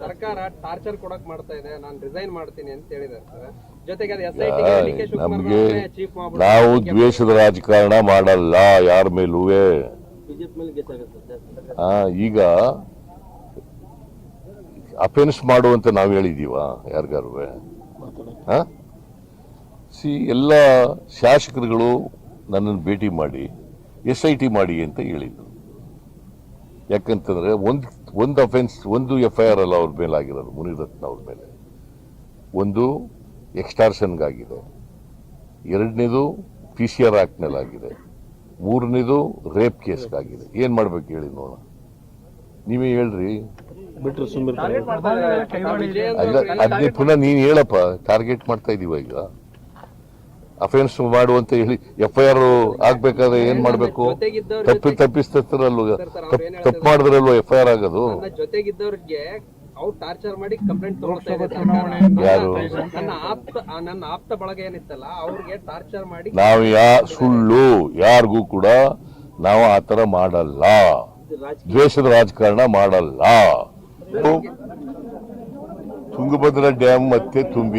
ಸರ್ಕಾರ ಟಾರ್ಚರ್ ಕೊಡಕ್ ಮಾಡ್ತಾ ಇದೆ ನಾನು ರಿಸೈನ್ ಮಾಡ್ತೀನಿ ಅಂತ ಟಿ ನಮ್ಗೆ ನಾವು ದ್ವೇಷದ ರಾಜಕಾರಣ ಮಾಡಲ್ಲ ಯಾರ ಮೇಲೂ ಈಗ ಅಫೆನ್ಸ್ ಮಾಡುವಂತ ನಾವು ಹೇಳಿದೀವ ಯಾರಿಗಾರು ಸಿ ಎಲ್ಲ ಶಾಸಕರುಗಳು ನನ್ನನ್ನು ಭೇಟಿ ಮಾಡಿ ಎಸ್ ಐ ಟಿ ಮಾಡಿ ಅಂತ ಹೇಳಿದ್ರು. ಯಾಕಂತಂದ್ರೆ ಒಂದು ಒಂದು ಅಫೆನ್ಸ್ ಒಂದು ಎಫ್ ಐ ಆರ್ ಅಲ್ಲ ಅವ್ರ ಮೇಲೆ ಆಗಿರೋದು ಮುನಿರತ್ನ ಅವ್ರ ಮೇಲೆ. ಒಂದು ಎಕ್ಸ್ಟಾರ್ಷನ್ಗಾಗಿದೆ ಎರಡನೇದು ಪಿ ಸಿ ಆರ್ ಆಗಿದೆ ಮೂರನೇದು ರೇಪ್ ಕೇಸ್ಗಾಗಿದೆ ಏನ್ ಮಾಡ್ಬೇಕು ಹೇಳಿ ನೋಡೋಣ. ನೀವೇ ಹೇಳ್ರಿ. ಬಿಟ್ರು ಸುಮ್ಮನೆ ಅಲ್ಲ ಅದ್ನೇ ಪುನಃ ನೀನು ಹೇಳಪ್ಪ ಟಾರ್ಗೆಟ್ ಮಾಡ್ತಾ ಇದೀವ ಈಗ. ಅಫೆನ್ಸ್ ಮಾಡುವಂತ ಹೇಳಿ ಎಫ್ ಐ ಆರ್ ಆಗ್ಬೇಕಾದ್ರೆ ಏನ್ ಮಾಡ್ಬೇಕು? ತಪ್ಪಿ ತಪ್ಪಿಸ್ತಿರಲ್ವ ತಪ್ಪು ಮಾಡಿದ್ರಲ್ವ ಎಫ್ ಐ ಆರ್ ಆಗೋದು? ನನ್ನ ಜೊತೆಗಿದ್ದವ್ರಿಗೆ ಅವ್ರು ಟಾರ್ಚರ್ ಮಾಡಿ ಕಂಪ್ಲೇಂಟ್ ತಗೊಳ್ತಾ? ನನ್ನ ಆಪ್ತ ನನ್ನ ಆಪ್ತ ಬಳಗ ಏನಿತ್ತಲ್ಲ ಅವ್ರಿಗೆ ಟಾರ್ಚರ್ ಮಾಡಿ ನಾವು ಯಾ ಸುಳ್ಳು ಯಾರಿಗೂ ಕೂಡ ನಾವು ಆತರ ಮಾಡಲ್ಲ. ದ್ವೇಷದ ರಾಜಕಾರಣ ಮಾಡಲ್ಲ. ತುಂಗಭದ್ರಾ ಡ್ಯಾಮ್ ಮತ್ತೆ ತುಂಬಿ